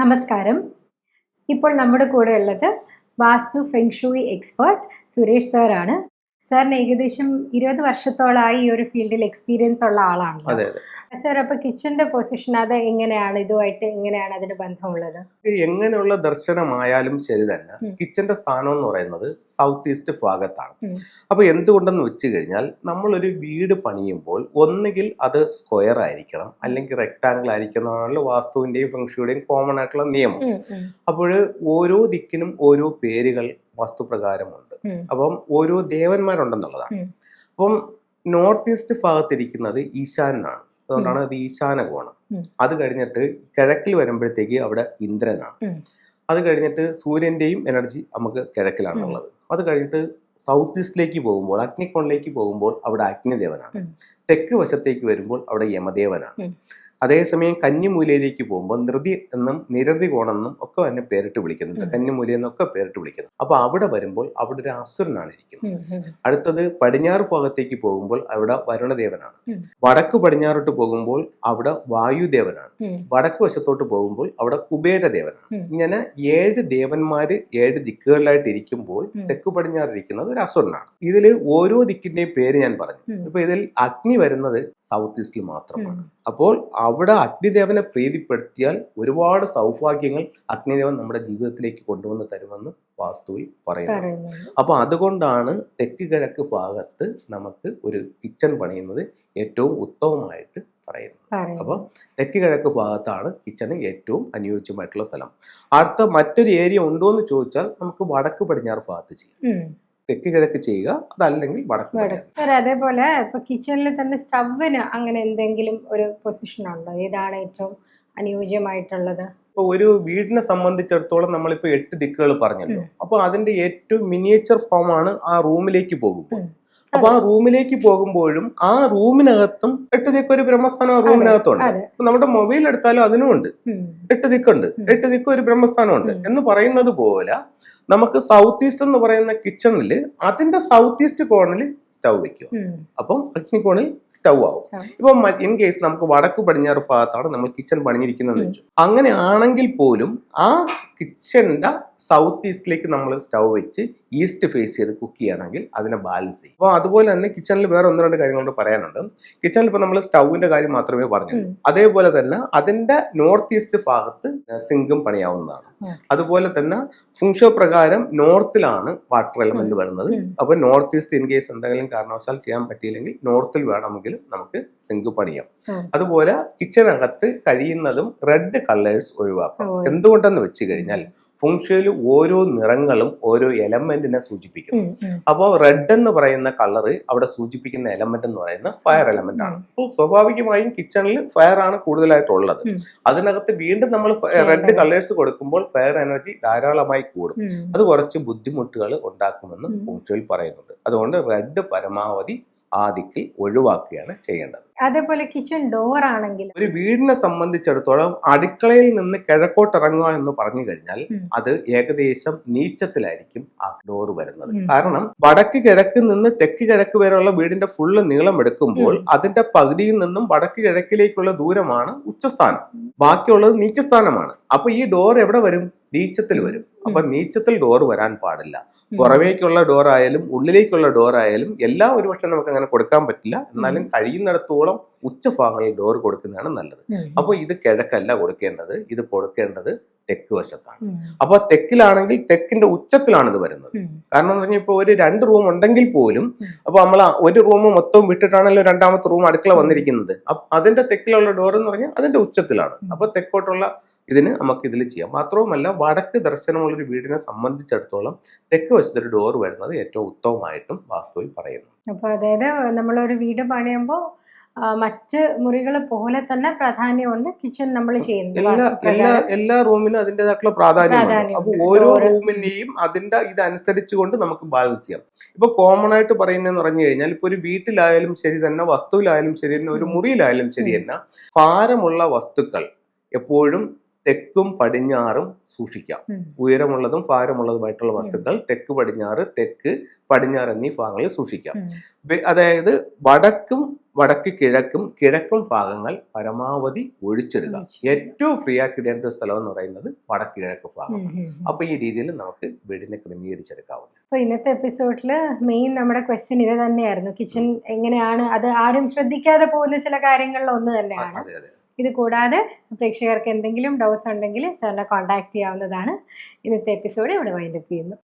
നമസ്കാരം. ഇപ്പോൾ നമ്മുടെ കൂടെ ഉള്ളത് വാസ്തു ഫെങ്ഷൂയി എക്സ്പേർട്ട് സുരേഷ് സാറാണ്. സാറിന് ഏകദേശം ഇരുപത് വർഷത്തോളമായി ഈ ഒരു ഫീൽഡിൽ എക്സ്പീരിയൻസ് ഉള്ള ആളാണ് സാർ അപ്പൊ കിച്ചന്റെ പൊസിഷൻ അത് എങ്ങനെയാണ്? ഇതുമായിട്ട് എങ്ങനെയാണ് അതിന് ബന്ധമുള്ളത്? എങ്ങനെയുള്ള ദർശനമായാലും ശരി തന്നെ. കിച്ചന്റെ സ്ഥാനം എന്ന് പറയുന്നത് സൗത്ത് ഈസ്റ്റ് ഭാഗത്താണ്. അപ്പൊ എന്തുകൊണ്ടെന്ന് വെച്ച് കഴിഞ്ഞാൽ നമ്മളൊരു വീട് പണിയുമ്പോൾ ഒന്നുകിൽ അത് സ്ക്വയർ ആയിരിക്കണം അല്ലെങ്കിൽ റെക്ടാങ്കിൾ ആയിരിക്കണം എന്നാണല്ലോ വാസ്തുവിന്റെയും ഫംഗ്ഷയുടെയും കോമൺ ആയിട്ടുള്ള നിയമം. അപ്പോൾ ഓരോ ദിക്കിനും ഓരോ പേരുകൾ വാസ്തുപ്രകാരമുണ്ട്. അപ്പം ഓരോ ദേവന്മാരുണ്ടെന്നുള്ളതാണ്. അപ്പം നോർത്ത് ഈസ്റ്റ് ഭാഗത്തിരിക്കുന്നത് ഈശാനാണ്. അതുകൊണ്ടാണ് അത് ഈശാന കോണം അത് കഴിഞ്ഞിട്ട് കിഴക്കിൽ വരുമ്പോഴത്തേക്ക് അവിടെ ഇന്ദ്രനാണ്. അത് കഴിഞ്ഞിട്ട് സൂര്യന്റെയും എനർജി നമുക്ക് കിഴക്കിലാണുള്ളത്. അത് കഴിഞ്ഞിട്ട് സൗത്ത് ഈസ്റ്റിലേക്ക് പോകുമ്പോൾ അഗ്നിക്കോണിലേക്ക് പോകുമ്പോൾ അവിടെ അഗ്നിദേവനാണ്. തെക്ക് വശത്തേക്ക് വരുമ്പോൾ അവിടെ യമദേവനാണ്. അതേസമയം കന്നിമൂലയിലേക്ക് പോകുമ്പോൾ നൃതി എന്നും നിരതി കോണെന്നും ഒക്കെ തന്നെ പേരിട്ട് വിളിക്കുന്നുണ്ട്. കന്നിമൂല എന്നൊക്കെ പേരിട്ട് വിളിക്കുന്നു. അപ്പൊ അവിടെ വരുമ്പോൾ അവിടെ ഒരു അസുരനാണ് ഇരിക്കുന്നത്. അടുത്തത് പടിഞ്ഞാറ് ഭാഗത്തേക്ക് പോകുമ്പോൾ അവിടെ വരുണദേവനാണ്. വടക്ക് പടിഞ്ഞാറോട്ട് പോകുമ്പോൾ അവിടെ വായുദേവനാണ്. വടക്ക് വശത്തോട്ട് പോകുമ്പോൾ അവിടെ കുബേരദേവനാണ്. ഇങ്ങനെ ഏഴ് ദേവന്മാര് ഏഴ് ദിക്കുകളിലായിട്ട് ഇരിക്കുമ്പോൾ തെക്ക് പടിഞ്ഞാറ് ഇരിക്കുന്നത് ഒരു അസുരനാണ്. ഇതിൽ ഓരോ ദിക്കിന്റെയും പേര് ഞാൻ പറഞ്ഞു. ഇപ്പൊ ഇതിൽ അഗ്നി വരുന്നത് സൗത്ത് ഈസ്റ്റിൽ മാത്രമാണ്. അപ്പോൾ അവിടെ അഗ്നിദേവനെ പ്രീതിപ്പെടുത്തിയാൽ ഒരുപാട് സൗഭാഗ്യങ്ങൾ അഗ്നിദേവൻ നമ്മുടെ ജീവിതത്തിലേക്ക് കൊണ്ടുവന്ന് തരുമെന്ന് വാസ്തുവിൽ പറയുന്നു. അപ്പോൾ അപ്പൊ അതുകൊണ്ടാണ് തെക്ക് കിഴക്ക് ഭാഗത്ത് നമുക്ക് ഒരു കിച്ചൺ പണിയുന്നത് ഏറ്റവും ഉത്തമമായിട്ട് പറയുന്നത്. പറയുന്നു. അപ്പോൾ തെക്ക് കിഴക്ക് ഭാഗത്താണ് കിച്ചണ് ഏറ്റവും അനുയോജ്യമായിട്ടുള്ള സ്ഥലം. അടുത്ത മറ്റൊരു ഏരിയ ഉണ്ടോ എന്ന് ചോദിച്ചാൽ നമുക്ക് വടക്ക് പടിഞ്ഞാറ് ഭാഗത്ത് ചെയ്യാം. തെക്ക് കിഴക്ക് ചെയ്യുക അതല്ലെങ്കിൽ വടക്ക്. സാർ അതേപോലെ ഇപ്പൊ കിച്ചണിൽ തന്നെ സ്റ്റവിന് അങ്ങനെ എന്തെങ്കിലും ഒരു പൊസിഷൻ ഉണ്ടോ? ഏതാണ് ഏറ്റവും അനുയോജ്യമായിട്ടുള്ളത്? ഇപ്പൊ ഒരു വീടിനെ സംബന്ധിച്ചിടത്തോളം നമ്മളിപ്പോ എട്ട് ദിക്കുകൾ പറഞ്ഞല്ലോ. അപ്പോൾ അപ്പൊ അതിന്റെ ഏറ്റവും മിനിയേച്ചർ ഫോം ആണ് ആ റൂമിലേക്ക് പോകുമ്പോൾ. അപ്പോൾ അപ്പൊ ആ റൂമിലേക്ക് പോകുമ്പോഴും ആ റൂമിനകത്തും എട്ട് ദിക്ക് ഒരു ബ്രഹ്മസ്ഥാനം ആ റൂമിനകത്തുണ്ട്. നമ്മുടെ മൊബൈൽ എടുത്താലും അതിനും ഉണ്ട് എട്ട് ദിക്കുണ്ട്. എട്ട് ദിക്ക് ഒരു ബ്രഹ്മസ്ഥാനമുണ്ട് ഉണ്ട് എന്ന് പറയുന്നത് പോലെ നമുക്ക് സൗത്ത് ഈസ്റ്റ് എന്ന് പറയുന്ന കിച്ചണിൽ അതിന്റെ സൗത്ത് ഈസ്റ്റ് കോണിൽ സ്റ്റൗ വെക്കുക. അപ്പം അഗ്നികോണിൽ സ്റ്റൗ ആവും. ഇപ്പം ഇൻ കേസ് നമുക്ക് വടക്ക് പടിഞ്ഞാറ് ഭാഗത്താണ് നമ്മൾ കിച്ചൺ പണിഞ്ഞിരിക്കുന്നത് ഉം. വെച്ചു. അങ്ങനെ ആണെങ്കിൽ പോലും ആ കിച്ചണിന്റെ സൗത്ത് ഈസ്റ്റിലേക്ക് നമ്മൾ സ്റ്റൗ വെച്ച് ഈസ്റ്റ് ഫേസ് ചെയ്ത് കുക്ക് ചെയ്യുകയാണെങ്കിൽ അതിനെ ബാലൻസ് ചെയ്യും. അപ്പോൾ അതുപോലെ തന്നെ കിച്ചണിൽ വേറെ ഒന്ന് രണ്ട് കാര്യങ്ങൾ കൂടെ പറയാനുണ്ട്. കിച്ചണിൽ ഇപ്പോൾ നമ്മൾ സ്റ്റൗവിന്റെ കാര്യം മാത്രമേ പറഞ്ഞു അതേപോലെ തന്നെ അതിന്റെ നോർത്ത് ഈസ്റ്റ് ഭാഗത്ത് സിങ്കും പണിയാവുന്നതാണ്. അതുപോലെ തന്നെ ഫുങ്ഷോ പ്രകാരം നോർത്തിലാണ് വാട്ടർ എലമെന്റ് വരുന്നത്. അപ്പൊ നോർത്ത് ഈസ്റ്റ് ഇൻ കേസ് എന്തെങ്കിലും കാരണവശാൽ ചെയ്യാൻ പറ്റിയില്ലെങ്കിൽ നോർത്തിൽ വേണമെങ്കിൽ നമുക്ക് സിങ്ക് പണിയാം അതുപോലെ കിച്ചണകത്ത് കഴിയുന്നതും റെഡ് കളേഴ്സ് ഒഴിവാക്കാം. എന്തുകൊണ്ടെന്ന് വെച്ച് കഴിഞ്ഞാൽ ഫുങ്ഷയിൽ ഓരോ നിറങ്ങളും ഓരോ എലമെന്റിനെ സൂചിപ്പിക്കുന്നു. അപ്പോൾ റെഡ് എന്ന് പറയുന്ന കളറ് അവിടെ സൂചിപ്പിക്കുന്ന എലമെന്റ് എന്ന് പറയുന്ന ഫയർ എലമെന്റ് ആണ്. അപ്പോൾ സ്വാഭാവികമായും കിച്ചണിൽ ഫയർ ആണ് കൂടുതലായിട്ടുള്ളത്. അതിനകത്ത് വീണ്ടും നമ്മൾ റെഡ് കളേഴ്സ് കൊടുക്കുമ്പോൾ ഫയർ എനർജി ധാരാളമായി കൂടും. അത് കുറച്ച് ബുദ്ധിമുട്ടുകൾ ഉണ്ടാക്കുമെന്ന് ഫുങ്ഷയിൽ പറയുന്നത് പറയുന്നുണ്ട്. അതുകൊണ്ട് റെഡ് പരമാവധി ആ ദിക്കിൽ ഒഴിവാക്കുകയാണ് ചെയ്യേണ്ടത്. അതേപോലെ കിച്ചൺ ഡോർ ആണെങ്കിൽ ഒരു വീടിനെ സംബന്ധിച്ചിടത്തോളം അടുക്കളയിൽ നിന്ന് കിഴക്കോട്ട് ഇറങ്ങുക എന്ന് പറഞ്ഞു കഴിഞ്ഞാൽ അത് ഏകദേശം നീച്ചത്തിലായിരിക്കും ആ ഡോർ വരുന്നത്. കാരണം വടക്ക് കിഴക്ക് നിന്ന് തെക്ക് കിഴക്ക് വരെയുള്ള വീടിന്റെ ഫുള്ള് നീളം എടുക്കുമ്പോൾ അതിന്റെ പകുതിയിൽ നിന്നും വടക്ക് കിഴക്കിലേക്കുള്ള ദൂരമാണ് ഉച്ചസ്ഥാനം. ബാക്കിയുള്ളത് നീച്ചസ്ഥാനമാണ്. അപ്പൊ ഈ ഡോർ എവിടെ വരും? നീച്ചത്തിൽ വരും. അപ്പൊ നീച്ചത്തിൽ ഡോർ വരാൻ പാടില്ല. പുറമേക്കുള്ള ഡോർ ആയാലും ഉള്ളിലേക്കുള്ള ഡോർ ആയാലും എല്ലാം ഒരുപക്ഷെ നമുക്ക് അങ്ങനെ കൊടുക്കാൻ പറ്റില്ല. എന്നാലും കഴിയുന്നിടത്തോളം ഉച്ചഭാഗങ്ങളിൽ ഡോർ കൊടുക്കുന്നതാണ് നല്ലത്. അപ്പോൾ ഇത് കിഴക്കല്ല കൊടുക്കേണ്ടത് ഇത് കൊടുക്കേണ്ടത് തെക്ക് വശത്താണ്. അപ്പൊ തെക്കിലാണെങ്കിൽ തെക്കിന്റെ ഉച്ചത്തിലാണ് ഇത് വരുന്നത്. കാരണം എന്ന് പറഞ്ഞാൽ ഇപ്പൊ ഒരു രണ്ട് റൂം ഉണ്ടെങ്കിൽ പോലും അപ്പോൾ അപ്പൊ നമ്മൾ ഒരു റൂം മൊത്തം വിട്ടിട്ടാണല്ലോ രണ്ടാമത്തെ റൂം അടുക്കള വന്നിരിക്കുന്നത്. അപ്പൊ അതിന്റെ തെക്കിലുള്ള ഡോർ എന്ന് പറഞ്ഞാൽ അതിന്റെ ഉച്ചത്തിലാണ്. അപ്പോൾ അപ്പൊ തെക്കോട്ടുള്ള ഇതിന് നമുക്ക് ഇതിൽ ചെയ്യാം. മാത്രവുമല്ല വടക്ക് ദർശനമുള്ള ഒരു വീടിനെ സംബന്ധിച്ചിടത്തോളം തെക്ക് വശത്തൊരു ഡോർ വരുന്നത് ഏറ്റവും ഉത്തമമായിട്ടും വാസ്തുവിൽ പറയുന്നു. അപ്പൊ അതായത് നമ്മളൊരു വീട് പണിയുമ്പോൾ മറ്റ് മുറികൾ പോലെ തന്നെ പ്രാധാന്യമുണ്ട്. കിച്ചൺ നമ്മൾ ചെയ്യുന്നത് എല്ലാ എല്ലാ റൂമിനും അതിന്റെതായിട്ടുള്ള. അപ്പൊ ഓരോ റൂമിനെയും അതിന്റെ ഇതനുസരിച്ച് കൊണ്ട് നമുക്ക് ബാലൻസ് ചെയ്യാം. ഇപ്പൊ കോമൺ ആയിട്ട് പറയുന്നതെന്ന് പറഞ്ഞു കഴിഞ്ഞാൽ ഇപ്പൊ ഒരു വീട്ടിലായാലും ശരി തന്നെ വസ്തുവിലായാലും ശരി തന്നെ ഒരു. മുറിയിലായാലും ശരി തന്നെ ഭാരമുള്ള വസ്തുക്കൾ എപ്പോഴും തെക്കും പടിഞ്ഞാറും സൂക്ഷിക്കാം. ഉയരമുള്ളതും ഭാരമുള്ളതുമായിട്ടുള്ള വസ്തുക്കൾ തെക്ക് പടിഞ്ഞാറ് തെക്ക് പടിഞ്ഞാറ് എന്നീ ഭാഗങ്ങളിൽ സൂക്ഷിക്കാം. അതായത് വടക്കും വടക്ക് കിഴക്കും കിഴക്കും ഭാഗങ്ങൾ പരമാവധി ഒഴിച്ചിടുക. ഏറ്റവും ഫ്രീ ആക്കി ഇടേണ്ട ഒരു സ്ഥലം എന്ന് പറയുന്നത് വടക്ക് കിഴക്ക് ഭാഗം. അപ്പൊ ഈ രീതിയിൽ നമുക്ക് വീടിനെ ക്രമീകരിച്ചെടുക്കാവുന്നു അപ്പോൾ ഇന്നത്തെ എപ്പിസോഡിൽ മെയിൻ നമ്മുടെ ക്വസ്റ്റ്യൻ ഇത് തന്നെയായിരുന്നു. കിച്ചൺ എങ്ങനെയാണ് അത് ആരും ശ്രദ്ധിക്കാതെ പോകുന്ന ചില കാര്യങ്ങളിൽ ഒന്ന് തന്നെയാണ്. അതെ അതെ. ഇത് കൂടാതെ പ്രേക്ഷകർക്ക് എന്തെങ്കിലും ഡൗട്ട്സ് ഉണ്ടെങ്കിൽ സാറിനെ കോൺടാക്ട് ചെയ്യാവുന്നതാണ്. ഇന്നത്തെ എപ്പിസോഡ് ഇവിടെ വൈൻഡപ്പ് ചെയ്യുന്നു.